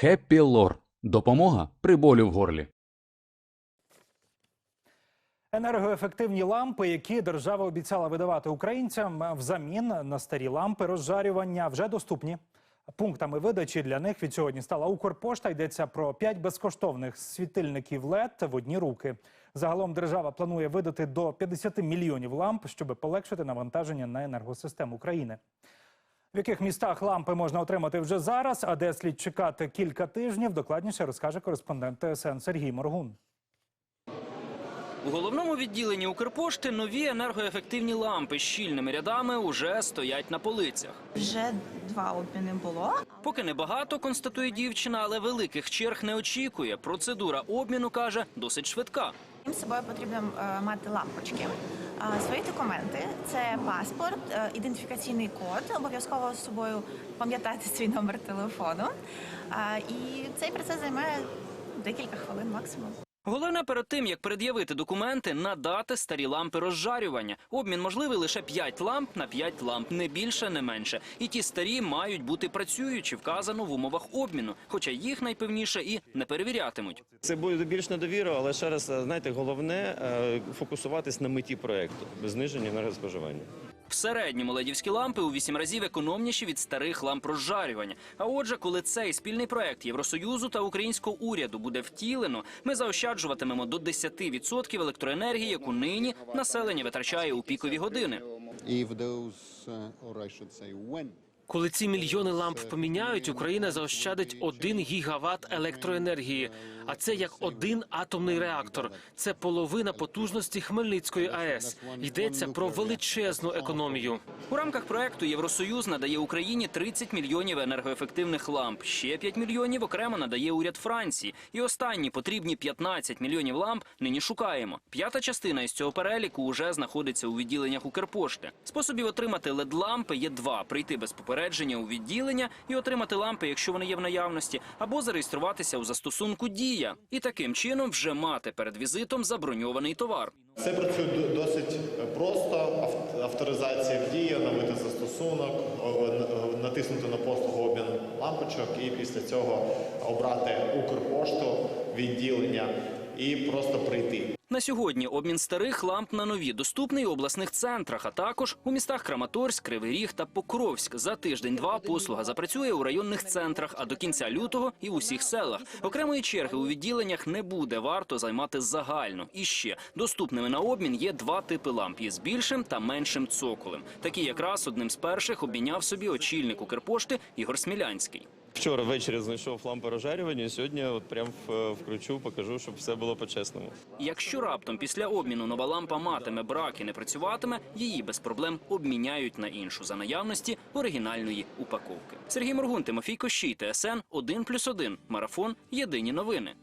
Хеппі Лор. Допомога при болю в горлі. Енергоефективні лампи, які держава обіцяла видавати українцям взамін на старі лампи розжарювання, вже доступні. Пунктами видачі для них від сьогодні стала Укрпошта. Йдеться про 5 безкоштовних світильників LED в одні руки. Загалом держава планує видати до 50 мільйонів ламп, щоб полегшити навантаження на енергосистему України. В яких містах лампи можна отримати вже зараз, а де слід чекати кілька тижнів, докладніше розкаже кореспондент ТСН Сергій Моргун. У головному відділенні Укрпошти нові енергоефективні лампи з щільними рядами уже стоять на полицях. Вже два обміни було. Поки небагато, констатує дівчина, але великих черг не очікує. Процедура обміну каже досить швидка. Їм з собою потрібно е, мати лампочки. Свої документи це паспорт, е, ідентифікаційний код. Обов'язково з собою пам'ятати свій номер телефону. І цей процес займає декілька хвилин максимум. Головне перед тим, як пред'явити документи, надати старі лампи розжарювання. Обмін можливий лише 5 ламп на 5 ламп, не більше, не менше. І ті старі мають бути працюючі, вказано в умовах обміну, хоча їх найпевніше і не перевірятимуть. Це буде більш на довіру, але ще раз знаєте, головне е, фокусуватись на меті проекту зниження енергоспоживання. В середньому ледівські лампи у 8 разів економніші від старих ламп розжарювання. А отже, коли цей спільний проект Євросоюзу та українського уряду буде втілено, ми заощаджуватимемо до 10% електроенергії, яку нині населення витрачає у пікові години. Коли ці мільйони ламп поміняють, Україна заощадить 1 гігават електроенергії. А це як один атомний реактор. Це половина потужності Хмельницької АЕС. Йдеться про величезну економію. У рамках проекту Євросоюз надає Україні 30 мільйонів енергоефективних ламп. Ще 5 мільйонів окремо надає уряд Франції. І останні потрібні 15 мільйонів ламп нині шукаємо. П'ята частина із цього переліку уже знаходиться у відділеннях Укрпошти. Способів отримати led лампи є два: прийти без попередження у відділення і отримати лампи, якщо вони є в наявності, або зареєструватися у застосунку Дія і таким чином вже мати перед візитом заброньований товар. Це працює досить просто. Авторизація в дії, оновити застосунок, натиснути на послугу обмін лампочок і після цього обрати Укрпошту, відділення і просто прийти. На сьогодні обмін старих ламп на нові доступний у обласних центрах, а також у містах Краматорськ, Кривий Ріг та Покровськ. За тиждень-два послуга запрацює у районних центрах, а до кінця лютого і в усіх селах. Окремої черги у відділеннях не буде варто займати загально. І ще доступними на обмін є два типи ламп із більшим та меншим цоколем. Такі якраз одним з перших обміняв собі очільник Укрпошти Ігор Смілянський. Вчора ввечері знайшов лампу розжарювання. Сьогодні от прям в- вкручу, покажу, щоб все було по-чесному. Якщо раптом після обміну нова лампа матиме брак і не працюватиме, її без проблем обміняють на іншу за наявності оригінальної упаковки. Сергій Моргун, Тимофій Кощій, ТСН 1+,1. Марафон. Єдині новини.